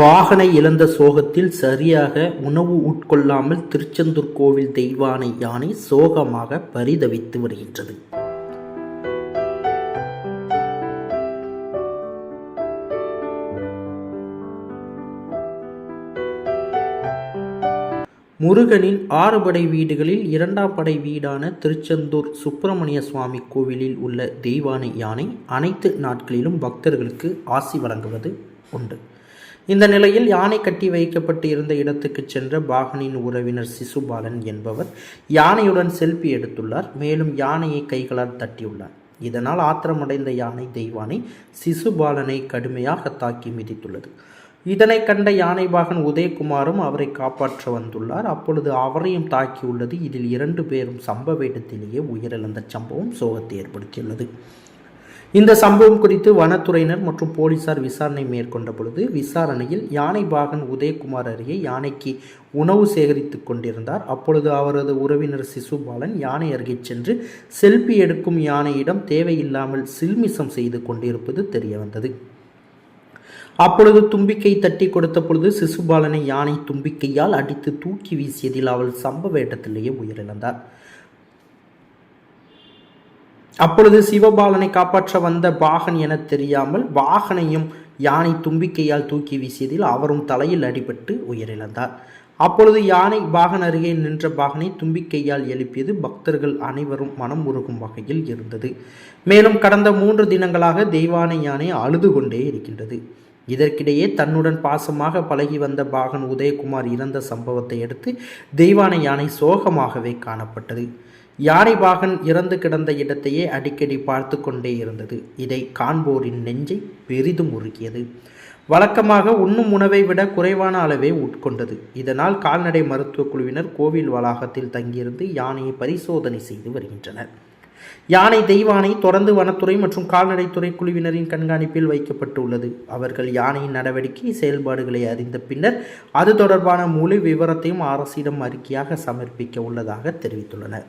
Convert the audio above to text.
வாகனை இழந்த சோகத்தில் சரியாக உணவு உட்கொள்ளாமல் திருச்செந்தூர் கோவில் தெய்வானை யானை சோகமாக பரிதவித்து வருகின்றது. முருகனின் ஆறு படை வீடுகளில் இரண்டாம் படை வீடான திருச்செந்தூர் சுப்பிரமணிய சுவாமி கோவிலில் உள்ள தெய்வானை யானை அனைத்து நாட்களிலும் பக்தர்களுக்கு ஆசி வழங்குவது உண்டு இந்த நிலையில் யானை கட்டி வைக்கப்பட்டு இருந்த இடத்துக்கு சென்ற பாகனின் உறவினர் சிசுபாலன் என்பவர் யானையுடன் செல்ஃபி எடுத்துள்ளார். மேலும் யானையை கைகளால் தட்டியுள்ளார். இதனால் ஆத்திரமடைந்த யானை தெய்வானை சிசுபாலனை கடுமையாக தாக்கி மிதித்துள்ளது. இதனை கண்ட யானை பாகன் உதயகுமாரும் அவரை காப்பாற்ற வந்துள்ளார். அப்பொழுது அவரையும் தாக்கியுள்ளது. இதில் இரண்டு பேரும் சம்பவ இடத்திலேயே உயிரிழந்த சம்பவம் சோகத்தை ஏற்படுத்தியுள்ளது. இந்த சம்பவம் குறித்து வனத்துறையினர் மற்றும் போலீசார் விசாரணை மேற்கொண்ட பொழுது விசாரணையில் யானைபாகன் உதயகுமார் அருகே யானைக்கு உணவு சேகரித்துக் கொண்டிருந்தார். அப்பொழுது அவரது உறவினர் சிசுபாலன் யானை அருகே சென்று செல்ஃபி எடுக்கும் யானையிடம் தேவையில்லாமல் சில்மிசம் செய்து கொண்டிருப்பது தெரியவந்தது. அப்பொழுது தும்பிக்கை தட்டி கொடுத்த பொழுது சிசுபாலனை யானை தும்பிக்கையால் அடித்து தூக்கி வீசியதில் அவள் சம்பவ இடத்திலேயே உயிரிழந்தார். அப்பொழுது சிவபாலனை காப்பாற்ற வந்த பாகன் என தெரியாமல் பாகனையும் யானை தும்பிக்கையால் தூக்கி வீசியதில் அவரும் தலையில் அடிபட்டு உயிரிழந்தார். அப்பொழுது யானை பாகன் அருகே நின்ற பாகனை தும்பிக்கையால் எழுப்பியது பக்தர்கள் அனைவரும் மனம் உருகும் வகையில் இருந்தது. மேலும் கடந்த மூன்று தினங்களாக தெய்வானை யானை அழுது கொண்டே இருக்கின்றது. இதற்கிடையே தன்னுடன் பாசமாக பழகி வந்த பாகன் உதயகுமார் இறந்த சம்பவத்தை அடுத்து தெய்வானை யானை சோகமாகவே காணப்பட்டது. யானை வாகன் இறந்து கிடந்த இடத்தையே அடிக்கடி பார்த்து கொண்டே இருந்தது. இதை காண்போரின் நெஞ்சை பெரிதும் உருக்கியது. வழக்கமாக உண்ணும் உணவை விட குறைவான அளவே உட்கொண்டது. இதனால் கால்நடை மருத்துவக் குழுவினர் கோவில் வளாகத்தில் தங்கியிருந்து யானையை பரிசோதனை செய்து வருகின்றனர். யானை தெய்வானை தொடர்ந்து வனத்துறை மற்றும் கால்நடைத்துறை குழுவினரின் கண்காணிப்பில் வைக்கப்பட்டுள்ளது. அவர்கள் யானையின் நடவடிக்கை செயல்பாடுகளை அறிந்த பின்னர் அது தொடர்பான முழு விவரத்தையும் அரசிடம் அறிக்கையாக சமர்ப்பிக்க உள்ளதாக தெரிவித்துள்ளனர்.